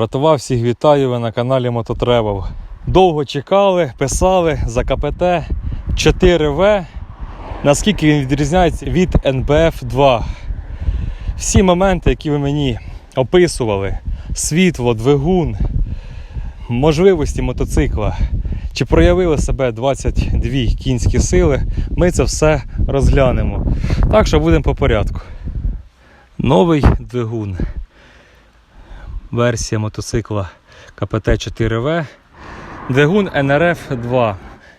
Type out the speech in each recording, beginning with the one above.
Братова, всіх вітаю ви на каналі Мототревел. Довго чекали, писали за КПТ 4В. Наскільки він відрізняється від NBF 2. Всі моменти, які ви мені описували: світло, двигун, можливості мотоцикла, чи проявили себе 22 кінські сили, ми це все розглянемо. Так що будемо по порядку. Новий двигун версія мотоцикла КПТ-4В. Двигун NRF-2.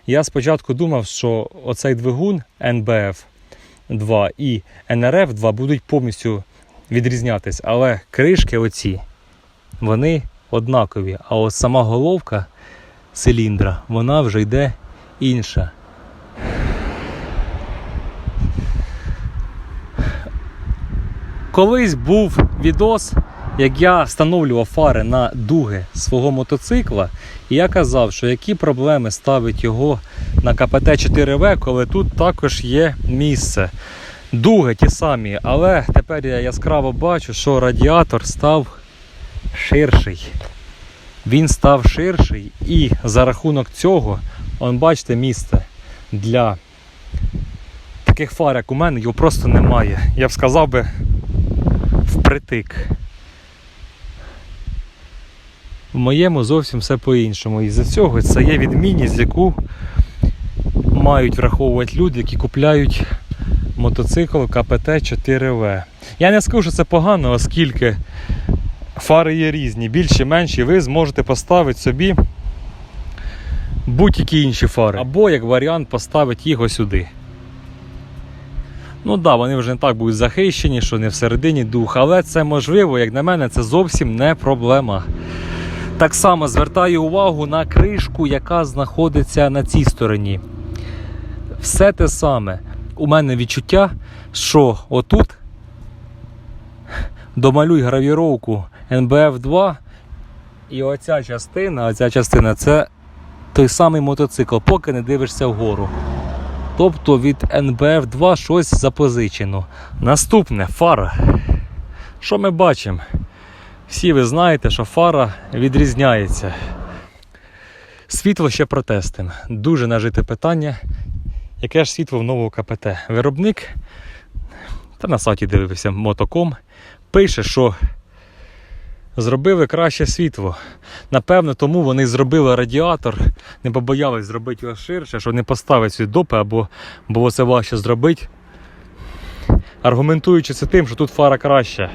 Я спочатку думав, що оцей двигун NBF-2 і NRF-2 будуть повністю відрізнятись, але кришки оці, вони однакові. А от сама головка циліндра, вона вже йде інша. Колись був відос, як я встановлював фари на дуги свого мотоцикла, і я казав, що які проблеми ставить його на КПТ-4В, коли тут також є місце. Дуги ті самі, але тепер я яскраво бачу, що радіатор став ширший. Він став ширший і за рахунок цього, он бачите, місце для таких фар, як у мене, його просто немає. Я б сказав би впритик. В моєму зовсім все по-іншому. І за цього це є відмінність, яку мають враховувати люди, які купляють мотоцикл КПТ-4В. Я не скажу, що це погано, оскільки фари є різні, більші, менші, ви зможете поставити собі будь-які інші фари. Або як варіант поставити ось сюди. Ну так, да, вони вже не так будуть захищені, що не всередині дух, але це можливо, як на мене, це зовсім не проблема. Так само звертаю увагу на кришку, яка знаходиться на цій стороні. Все те саме. У мене відчуття, що отут домалюй гравіровку NBF2, і оця частина, оця частина це той самий мотоцикл, поки не дивишся вгору. Тобто від NBF2 щось запозичено. Наступне фара. Що ми бачимо? Всі ви знаєте, що фара відрізняється. Світло ще протестим. Дуже нажите питання. Яке ж світло в нового КПТ? Виробник, та на сайті дивився мотоком, пише, що зробили краще світло. Напевно, тому вони зробили радіатор, не побоялись зробити його ширше, що не поставить сюди допи, або було це важче зробити. Аргументуючи це тим, що тут фара краща.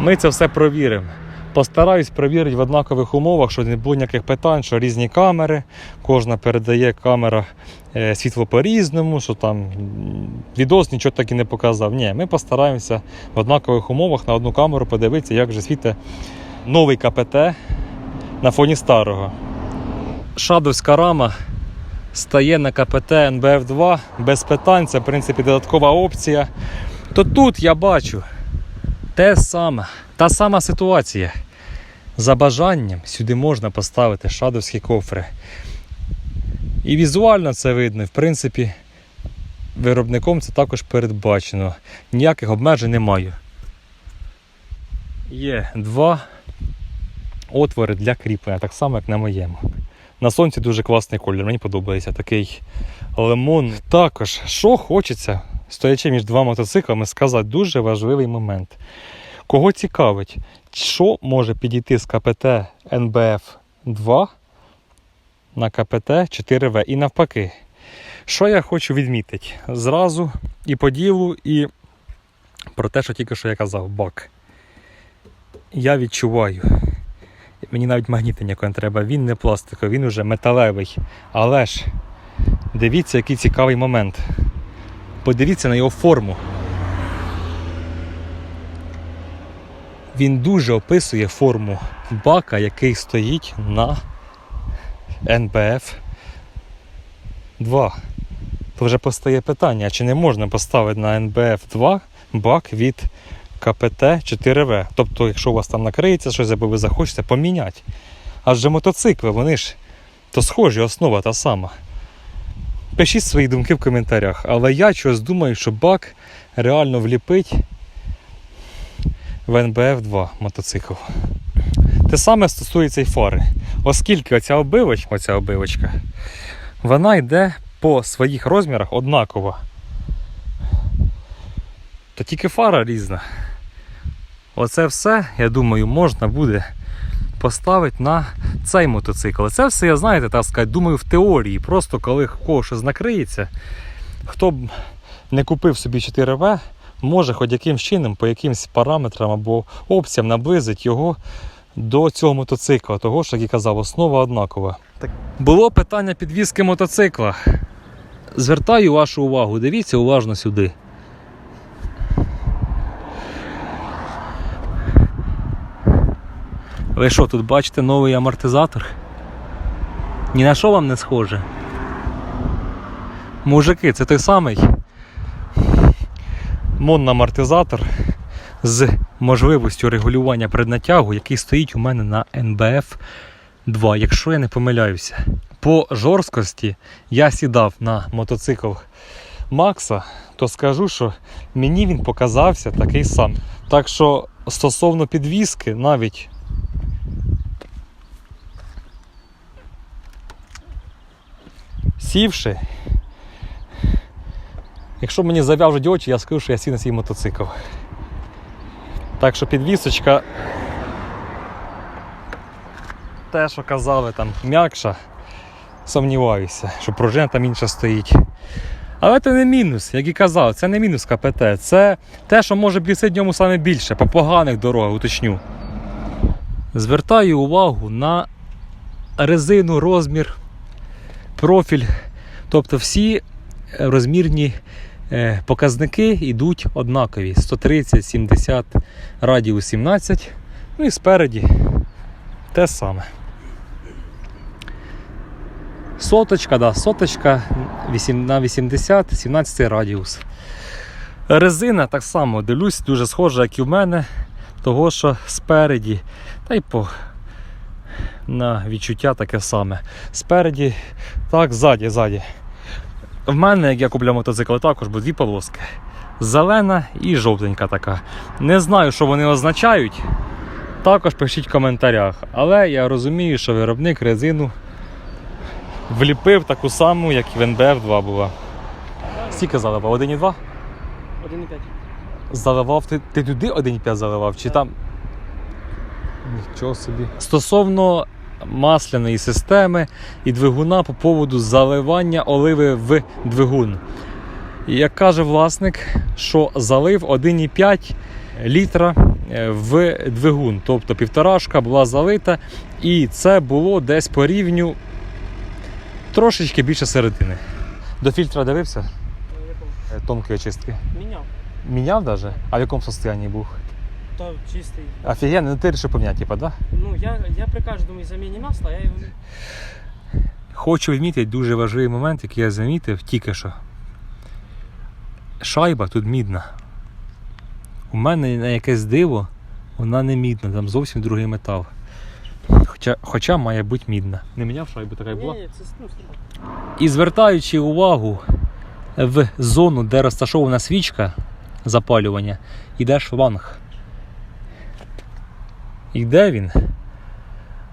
Ми це все провіримо. Постараюсь провірити в однакових умовах, щоб не було ніяких питань, що різні камери, кожна передає камера е, світло по-різному, що там відос нічого так і не показав. Ні, ми постараємося в однакових умовах на одну камеру подивитися, як же світить новий КПТ на фоні старого. Шадовська рама стає на КПТ НБФ2 без питань, це в принципі додаткова опція. То тут я бачу те саме, та сама ситуація. За бажанням сюди можна поставити шадовські кофри. І візуально це видно. В принципі, виробником це також передбачено. Ніяких обмежень немає. Є два отвори для кріплення, так само, як на моєму. На сонці дуже класний колір, мені подобається такий лимон. Також, що хочеться, стоячи між двома мотоциклами, сказати дуже важливий момент. Кого цікавить, що може підійти з КПТ НБФ 2 на КПТ 4В і навпаки. Що я хочу відмітити? Зразу і по ділу, і про те, що тільки що я казав, бак. Я відчуваю. Мені навіть магніти ніякого не треба, він не пластиковий, він уже металевий. Але ж дивіться, який цікавий момент. Подивіться на його форму. Він дуже описує форму бака, який стоїть на NBF 2. То вже постає питання, чи не можна поставити на NBF 2 бак від КПТ 4В. Тобто, якщо у вас там накриється щось, або ви захочете поміняти. Адже мотоцикли, вони ж то схожі, основа та сама. Пишіть свої думки в коментарях, але я чогось думаю, що бак реально вліпить в НБФ 2 мотоцикл. Те саме стосується і фари. Оскільки оця обивочка, оця обивочка, вона йде по своїх розмірах однаково. То тільки фара різна. Оце все, я думаю, можна буде поставити на цей мотоцикл. Це все, я знаєте, так сказати, думаю, в теорії. Просто коли кого щось накриється, хто б не купив собі 4В, може хоч якимсь чином, по якимсь параметрам або опціям наблизить його до цього мотоцикла. Того ж, як і казав, основа однакова. Було питання підвізки мотоцикла. Звертаю вашу увагу, дивіться уважно сюди. Ви що, тут бачите новий амортизатор? Ні на що вам не схоже? Мужики, це той самий монамортизатор з можливістю регулювання преднатягу, який стоїть у мене на NBF 2, якщо я не помиляюся. По жорсткості я сідав на мотоцикл Макса, то скажу, що мені він показався такий сам. Так що стосовно підвіски, навіть сівши, якщо мені зав'яжуть очі, я скажу, що я сів на свій мотоцикл. Так що підвісочка, те, що казали, там м'якша, сумніваюся, що пружина там інша стоїть. Але це не мінус, як і казав, це не мінус КПТ. Це те, що може бісити ньому саме більше, по поганих дорогах, уточню. Звертаю увагу на резину, розмір, профіль. Тобто всі е, розмірні е, показники йдуть однакові. 130, 70, радіус 17. Ну і спереді те саме. Соточка, да, соточка на 80, 17 радіус. Резина так само дивлюсь, дуже схожа, як і в мене, того що спереді, та й по на відчуття таке саме. Спереді, так, ззаді, ззаді. В мене, як я купляв мотоцикл, також були дві полоски. Зелена і жовтенька така. Не знаю, що вони означають. Також пишіть в коментарях. Але я розумію, що виробник резину вліпив таку саму, як і в НБФ 2 була. Скільки заливав? 1,2? 1,5. Заливав ти, ти туди 1,5 заливав, чи там. Нічого собі. Стосовно масляної системи і двигуна по поводу заливання оливи в двигун. Як каже власник, що залив 1,5 літра е, в двигун, тобто півторашка була залита, і це було десь по рівню трошечки більше середини. До фільтра дивився якому? е, тонкої очистки. Міняв. Міняв даже? А в якому состоянні був? То чистий. Офігенно, ну ти вирішив поміняти, типа, да? Ну, я, я при кожному заміні масла, я його Хочу відмітити дуже важливий момент, який я замітив тільки що. Шайба тут мідна. У мене на якесь диво вона не мідна, там зовсім другий метал. Хоча, хоча має бути мідна. Не міняв шайбу, така й була. ні, це ну. І звертаючи увагу в зону, де розташована свічка запалювання, йде шланг. І де він?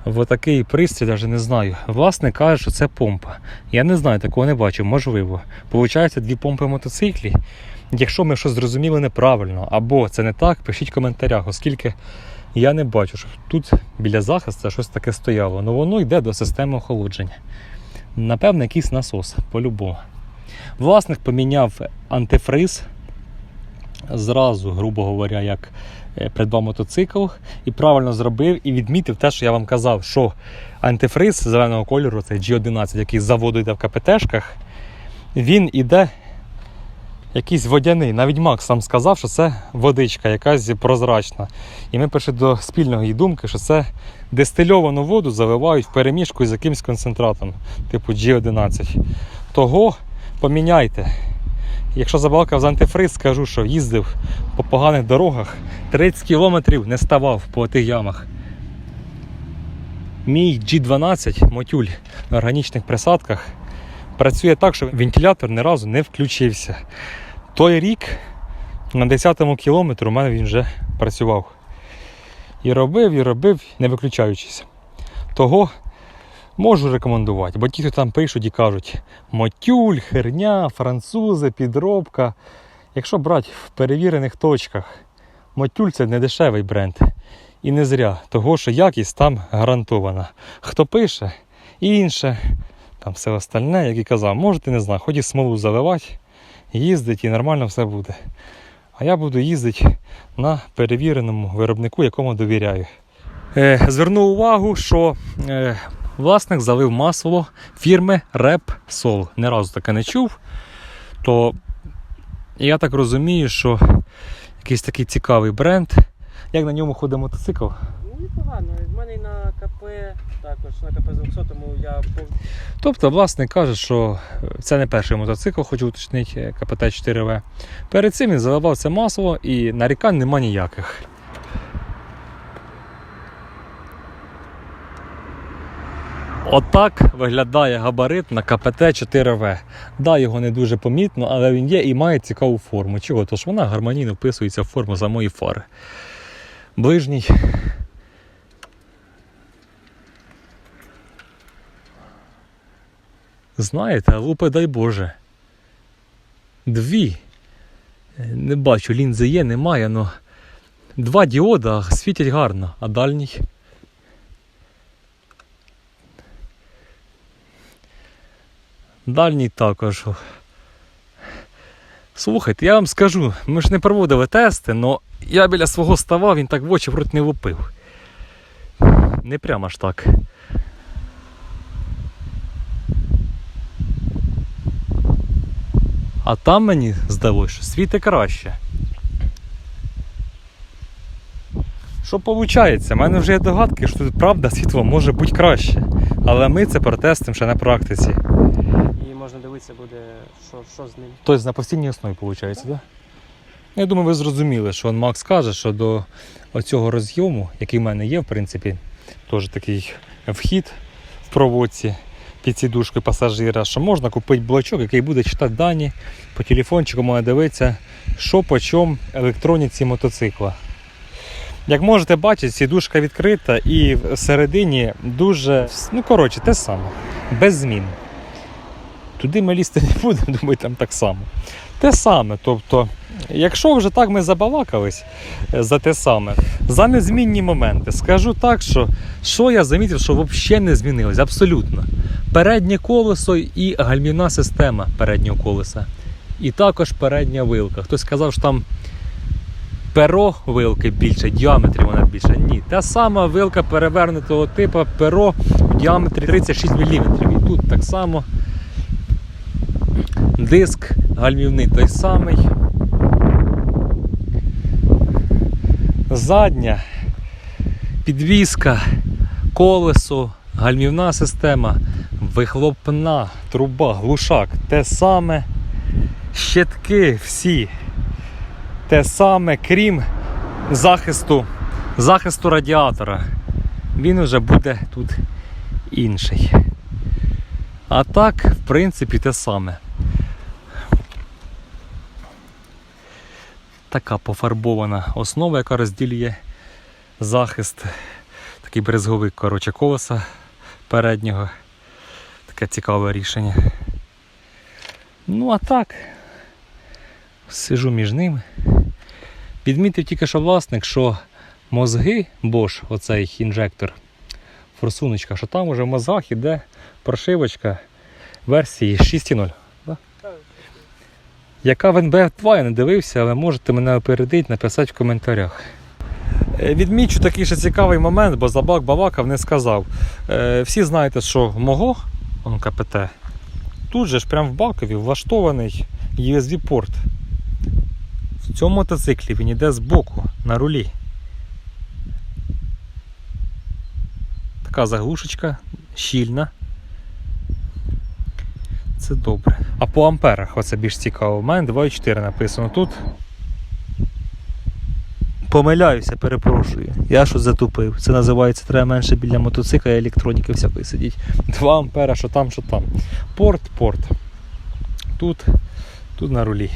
В отакий пристрій, навіть не знаю. Власник каже, що це помпа. Я не знаю, такого не бачив, можливо. Получається дві помпи в мотоциклі. Якщо ми щось зрозуміли неправильно, або це не так, пишіть в коментарях, оскільки я не бачу, що тут біля захисту щось таке стояло. Ну воно йде до системи охолодження. Напевно, якийсь насос, по-любому. Власник поміняв антифриз зразу, грубо говоря, як придбав мотоцикл, і правильно зробив і відмітив те, що я вам казав, що антифриз зеленого кольору, цей G11, який з заводу йде в КПТшках, він іде якийсь водяний. Навіть Макс сам сказав, що це водичка, якась прозрачна. І ми прийшли до спільної думки, що це дистильовану воду заливають в перемішку з якимось концентратом, типу G11. Того поміняйте. Якщо забалкав з антифриз, скажу, що їздив по поганих дорогах, 30 кілометрів не ставав по тих ямах. Мій G12 мотюль на органічних присадках працює так, що вентилятор ні разу не включився. Той рік на 10-му кілометрі у мене він вже працював. І робив, і робив, не виключаючись. Того можу рекомендувати. Бо ті, хто там пишуть і кажуть, мотюль, херня, французи, підробка. Якщо брати в перевірених точках, мотюль це не дешевий бренд. І не зря, того що якість там гарантована. Хто пише, інше, там все остальне, як і казав, можете не знаю, хоч і смолу заливати, їздить і нормально все буде. А я буду їздити на перевіреному виробнику, якому довіряю. Е, зверну увагу, що е, власник залив масло фірми Repsol. Не разу таке не чув. То я так розумію, що якийсь такий цікавий бренд. Як на ньому ходить мотоцикл? Ну непогано. В мене і на КП, також на КП 200 я пов... Тобто, власник каже, що це не перший мотоцикл, хочу уточнити КПТ 4В. Перед цим він заливав це масло і нарікань нема ніяких. Отак виглядає габарит на КПТ 4В. Да, його не дуже помітно, але він є і має цікаву форму. Чого? Тож вона гармонійно вписується в форму самої фари. Ближній. Знаєте, лупи дай Боже. Дві. Не бачу, лінзи є, немає, але два діода світять гарно, а дальній. Дальній також. Слухайте, я вам скажу, ми ж не проводили тести, але я біля свого ставав, він так в очі в рот не лупив. Не прямо ж так. А там мені здалося, що світи краще. Що виходить? У мене вже є догадки, що тут правда світло може бути краще. Але ми це протестимо ще на практиці. і можна дивитися буде, що, що з ним. Тобто на постійній основі виходить, так? Да? Я думаю, ви зрозуміли, що он Макс каже, що до оцього розйому, який в мене є, в принципі, теж такий вхід в проводці під сідушкою пасажира, що можна купити блочок, який буде читати дані по телефончику, можна дивитися, що по чому електроніці мотоцикла. Як можете бачити, сідушка відкрита і всередині дуже, ну коротше, те саме, без змін. Туди ми лізти не будемо, думаю, там так само. Те саме. Тобто, якщо вже так ми забалакались е, за те саме, за незмінні моменти, скажу так, що що я замітив, що взагалі не змінилось, абсолютно. Переднє колесо і гальмівна система переднього колеса. І також передня вилка. Хтось сказав, що там перо вилки більше, діаметрі вона більше. Ні, та сама вилка перевернутого типу, перо в діаметрі 36 мм. І тут так само диск гальмівний той самий. Задня, підвіска, колесо, гальмівна система, вихлопна, труба, глушак, те саме, щитки всі. Те саме, крім захисту, захисту радіатора. Він вже буде тут інший. А так, в принципі, те саме. Така пофарбована основа, яка розділює захист. Такий брезговик, коротше, колеса переднього. Таке цікаве рішення. Ну, а так, сижу між ними. Відмітив тільки, що власник, що мозги Bosch, оцей інжектор, форсуночка, що там уже в мозгах іде прошивочка версії 6.0. Да? Яка в НБФ 2 я не дивився, але можете мене опередити, написати в коментарях. Е, Відмічу такий ще цікавий момент, бо Забак Баваков не сказав. Е, Всі знаєте, що мого он тут же ж прямо в бакові влаштований USB-порт. В цьому мотоциклі він йде збоку на рулі. Така заглушечка щільна. Це добре. А по амперах оце більш цікаво. У мене 2,4 написано тут. Помиляюся, перепрошую. Я щось затупив. Це називається треба менше біля мотоцикла і електроніки всякої сидіть. 2 ампера, що там, що там. Порт, порт. Тут, тут на рулі.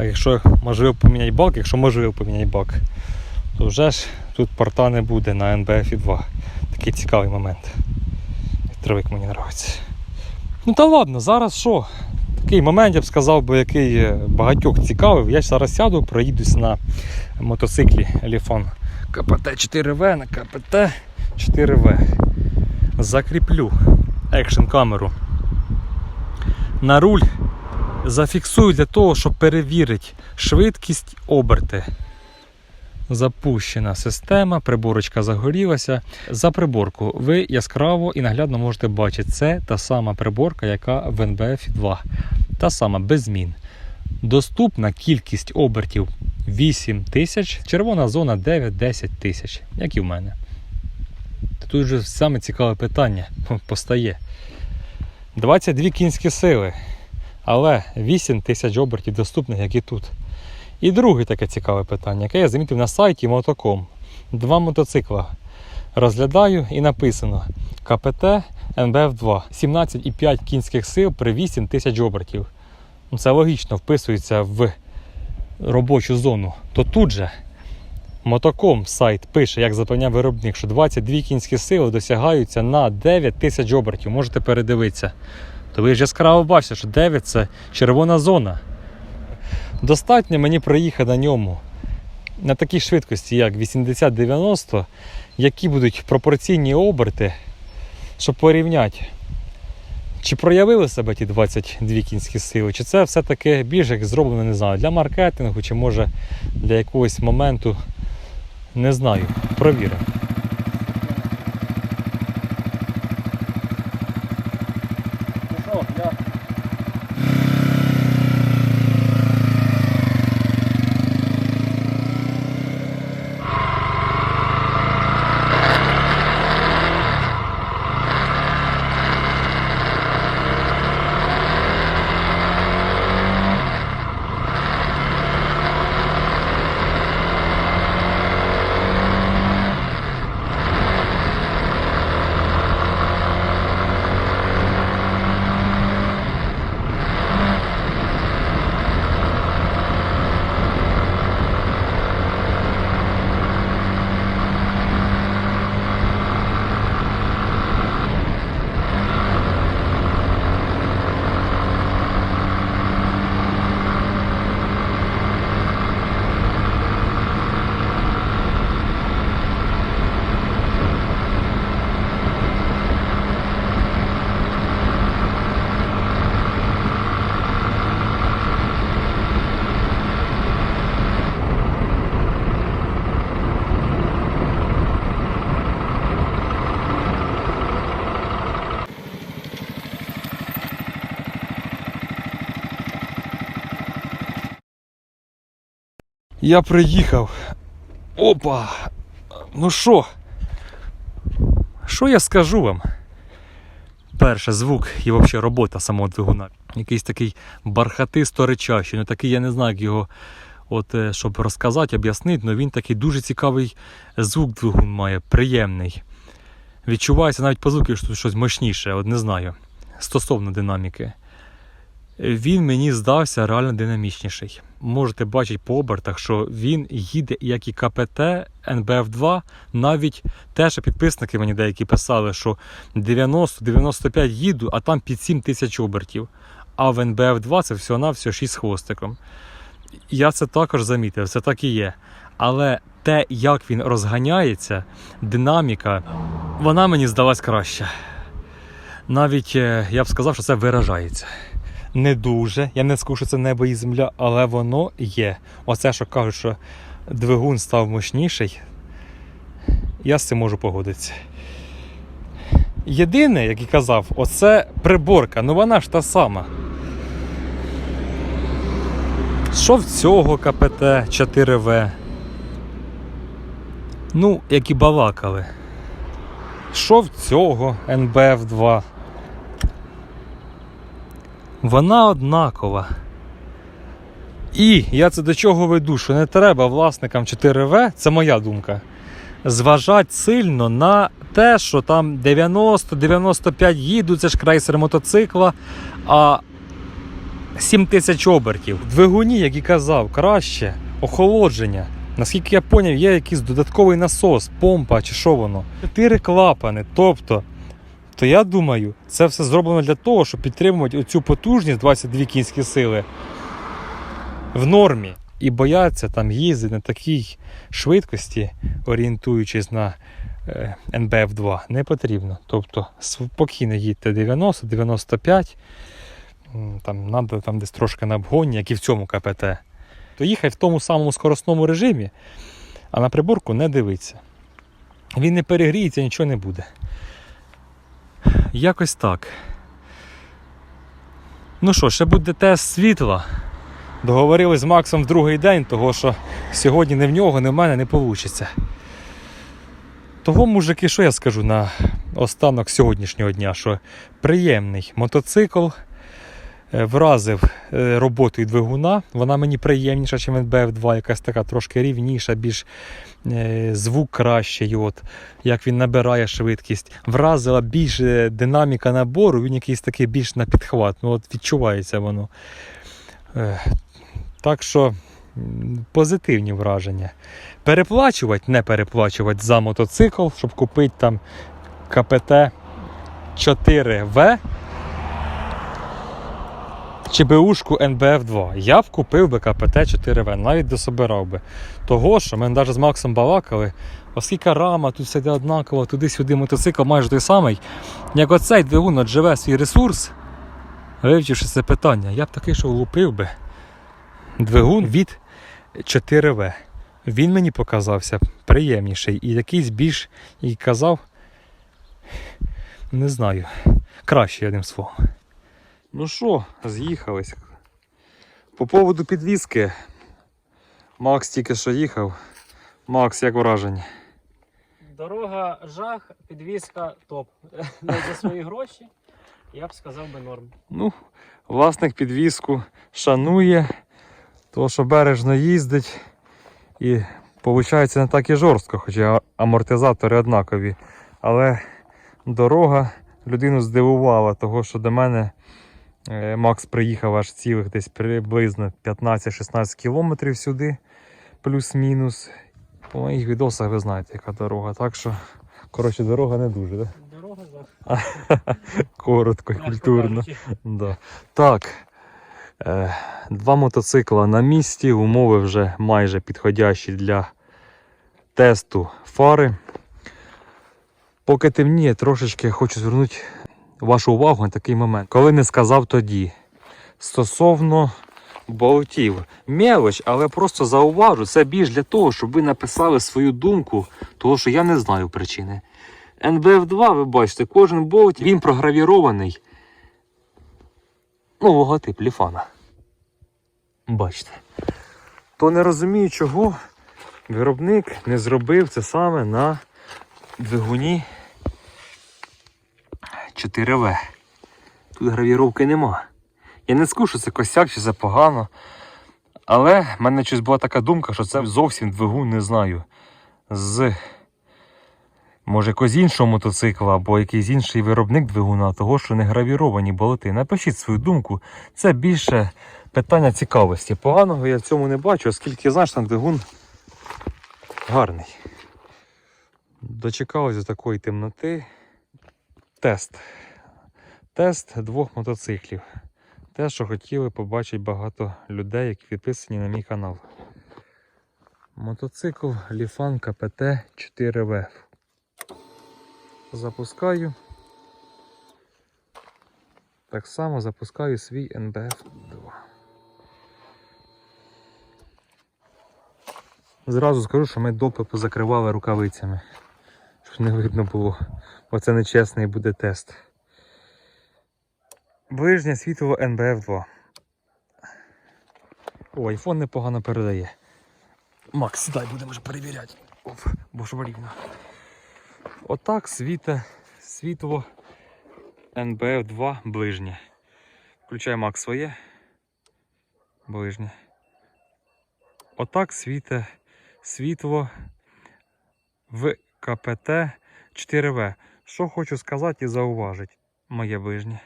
Так, якщо можливо поміняти бак, якщо можливо поміняти бак. то вже ж тут порта не буде на NBF 2. Такий цікавий момент. Вітровик мені подобається. Ну та ладно, зараз що? Такий момент, я б сказав, би, який багатьох цікавив. Я зараз сяду, проїдусь на мотоциклі Еліфон КПТ 4В на КПТ 4В. Закріплю екшн камеру на руль. Зафіксую для того, щоб перевірити швидкість оберти. Запущена система, приборочка загорілася. За приборку ви яскраво і наглядно можете бачити, це та сама приборка, яка в NBF 2. Та сама без змін. Доступна кількість обертів 8 тисяч, червона зона 9-10 тисяч, як і в мене. Тут вже саме цікаве питання постає. 22 кінські сили, але 8 тисяч обертів доступних, як і тут. І друге таке цікаве питання, яке я замітив на сайті Мотоком. Два мотоцикла розглядаю і написано КПТ НБФ 2 17,5 кінських сил при 8 тисяч обертів. Ну, Це логічно вписується в робочу зону. То тут же Мотоком сайт пише, як запевняв виробник, що 22 кінські сили досягаються на 9 тисяч обертів. Можете передивитися. То ви ж яскраво бачите, що 9 це червона зона. Достатньо мені проїхати на ньому на такій швидкості, як 80-90, які будуть пропорційні оберти, щоб порівняти, чи проявили себе ті 22 кінські сили, чи це все-таки більш як зроблено, не знаю, для маркетингу, чи може для якогось моменту, не знаю, провіримо. Ну я приїхав. Опа! Ну що? Що я скажу вам? Перше, звук і взагалі робота самого двигуна. Якийсь такий бархатисто речащий. Ну такий я не знаю, як його, от, е, щоб розказати, об'яснити, але він такий дуже цікавий звук двигун має, приємний. Відчувається навіть по звуку, що тут щось мощніше, от не знаю. Стосовно динаміки. Він мені здався реально динамічніший. Можете бачити по обертах, що він їде як і КПТ НБФ2, навіть те, що підписники мені деякі писали, що 90-95 їду, а там під 7 тисяч обертів. А в НБФ2 це всього-навсього 6 з хвостиком. Я це також замітив, це так і є. Але те, як він розганяється, динаміка, вона мені здалась краще. Навіть е, я б сказав, що це виражається не дуже. Я не скажу, що це небо і земля, але воно є. Оце, що кажуть, що двигун став мощніший, я з цим можу погодитися. Єдине, як і казав, оце приборка, ну вона ж та сама. Що в цього КПТ 4В? Ну, як і балакали. Що в цього НБФ 2? Вона однакова. І я це до чого веду, що не треба власникам 4В, це моя думка, зважати сильно на те, що там 90-95 їдуть, це ж крейсер мотоцикла, а 7 тисяч обертів. Двигуні, як і казав, краще охолодження. Наскільки я поняв, є якийсь додатковий насос, помпа чи що воно. Чотири клапани. Тобто, то я думаю, це все зроблено для того, щоб підтримувати оцю потужність 22 кінські сили в нормі. І бояться там їздити на такій швидкості, орієнтуючись на е, НБФ-2, не потрібно. Тобто спокійно їдьте 90-95, м, там треба там десь трошки на обгоні, як і в цьому КПТ. То їхай в тому самому скоростному режимі, а на приборку не дивиться. Він не перегріється, нічого не буде. Якось так. Ну що, ще буде тест світла. Договорились з Максом в другий день, того що сьогодні не в нього, не в мене не вийде. Того, мужики, що я скажу на останок сьогоднішнього дня, що приємний мотоцикл вразив е, роботою двигуна. Вона мені приємніша, ніж NBF2, якась така трошки рівніша, більш е, звук кращий. От, як він набирає швидкість. Вразила більш е, динаміка набору, він якийсь такий більш на підхват. Ну, от відчувається воно. Е, Так що позитивні враження. Переплачувати, не переплачувати за мотоцикл, щоб купити там КПТ 4В чи БУшку НБФ2. Я б купив би КПТ 4В, навіть дособирав би. Того, що ми навіть з Максом балакали, оскільки рама, тут все йде однаково, туди-сюди мотоцикл майже той самий. Як оцей двигун живе свій ресурс, вивчивши це питання, я б такий, що влупив би двигун від 4В. Він мені показався приємніший і якийсь більш, і казав, не знаю, кращий одним словом. Ну що, з'їхались. По поводу підвіски. Макс тільки що їхав. Макс, як враження? Дорога жах, підвізка топ. Навіть за свої гроші, я б сказав би норм. Ну, власник підвіску шанує, то що бережно їздить і виходить не так і жорстко, хоча амортизатори однакові. Але дорога людину здивувала, того що до мене Макс приїхав аж цілих десь приблизно 15-16 кілометрів сюди, плюс-мінус. По моїх відосах ви знаєте, яка дорога. Так що, коротше, дорога не дуже, да? Дорога жах. коротко і культурно. Да. Так. Е, два мотоцикла на місці, умови вже майже підходящі для тесту фари. Поки темніє, трошечки хочу звернути вашу увагу на такий момент. Коли не сказав тоді. Стосовно болтів. Мелоч, але просто зауважу, це більш для того, щоб ви написали свою думку, того що я не знаю причини. NBF2, ви бачите, кожен болт він програвірований Ну, логотип ліфана. Бачите. То не розумію, чого виробник не зробив це саме на двигуні 4В. Тут гравіровки нема. Я не скажу, що це косяк чи це погано. Але в мене щось була така думка, що це зовсім двигун не знаю. З може якогось іншого мотоцикла або якийсь інший виробник двигуна, того, що не гравіровані болти. Напишіть свою думку. Це більше питання цікавості. Поганого я в цьому не бачу, оскільки знаєш, там двигун гарний. Дочекалися такої темноти. Тест. Тест двох мотоциклів. Те, що хотіли побачити багато людей, які підписані на мій канал. Мотоцикл Ліфан КПТ 4В. Запускаю. Так само запускаю свій NBF2. Зразу скажу, що ми допи позакривали рукавицями. Щоб не видно було. Бо це нечесний буде тест. Ближнє світло NBF2. О, айфон непогано передає. Макс, сідай, будемо вже перевіряти. Оп, бо ж рівно. Отак світе світло NBF2 ближнє. Включай Макс своє. Ближнє. Отак світе світло в КПТ 4В. Що хочу сказати і зауважити, моє ближнє.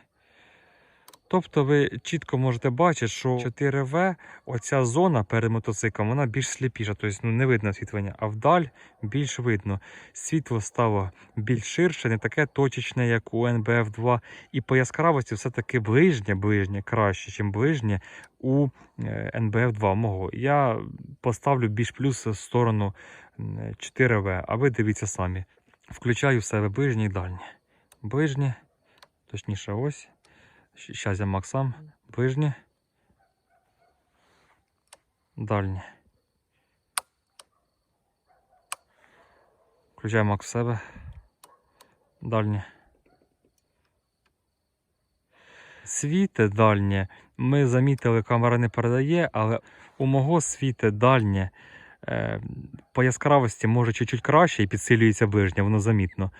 Тобто ви чітко можете бачити, що 4В, оця зона перед мотоциклом, вона більш сліпіша, тобто ну, не видно освітлення, а вдаль більш видно. Світло стало більш ширше, не таке точечне, як у НБФ2. І по яскравості все-таки ближнє, ближнє краще, ніж ближнє у е, НБФ2 мого. Я поставлю більш плюс в сторону 4В, а ви дивіться самі. Включаю в себе ближнє і дальнє. Ближнє, точніше ось. Зараз я Макс сам. Ближнє. Дальнє. Включаю Макс в себе. Дальнє. Світе дальнє. Ми замітили, камера не передає, але у мого світе дальнє. Е, по яскравості може чуть-чуть краще і підсилюється ближнє, воно замітно.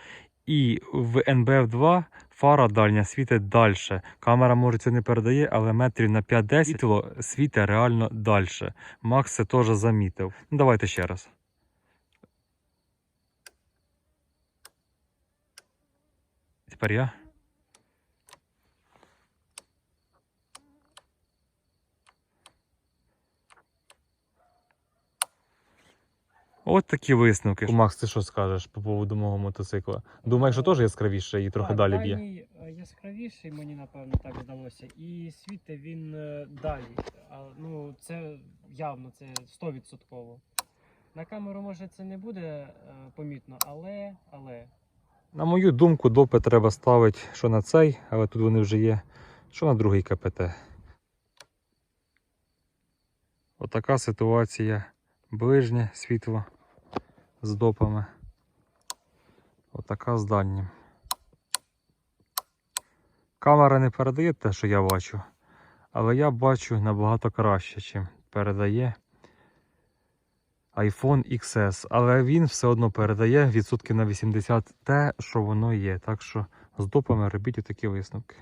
І в NBF2 фара дальня світить далі. Камера може це не передає, але метрів на 5-10 світло світить реально далі. Макс це теж замітив. Ну, давайте ще раз. Тепер я. От такі висновки. Макс, ти що скажеш по поводу мого мотоцикла? Думаєш, що теж яскравіше і трохи Так, далі б'є? дальній, е, яскравіший, мені напевно так здалося. І світить він е, далі. А, ну, це явно, це 100%. На камеру, може, це не буде е, помітно, але, але На мою думку, допи треба ставити що на цей, але тут вони вже є, що на другий КПТ. Отака ситуація. Ближнє світло з допами. Отака з дальнім. Камера не передає те, що я бачу, але я бачу набагато краще, чим передає iPhone XS. Але він все одно передає відсотків на 80 те, що воно є. Так що з допами робіть такі висновки.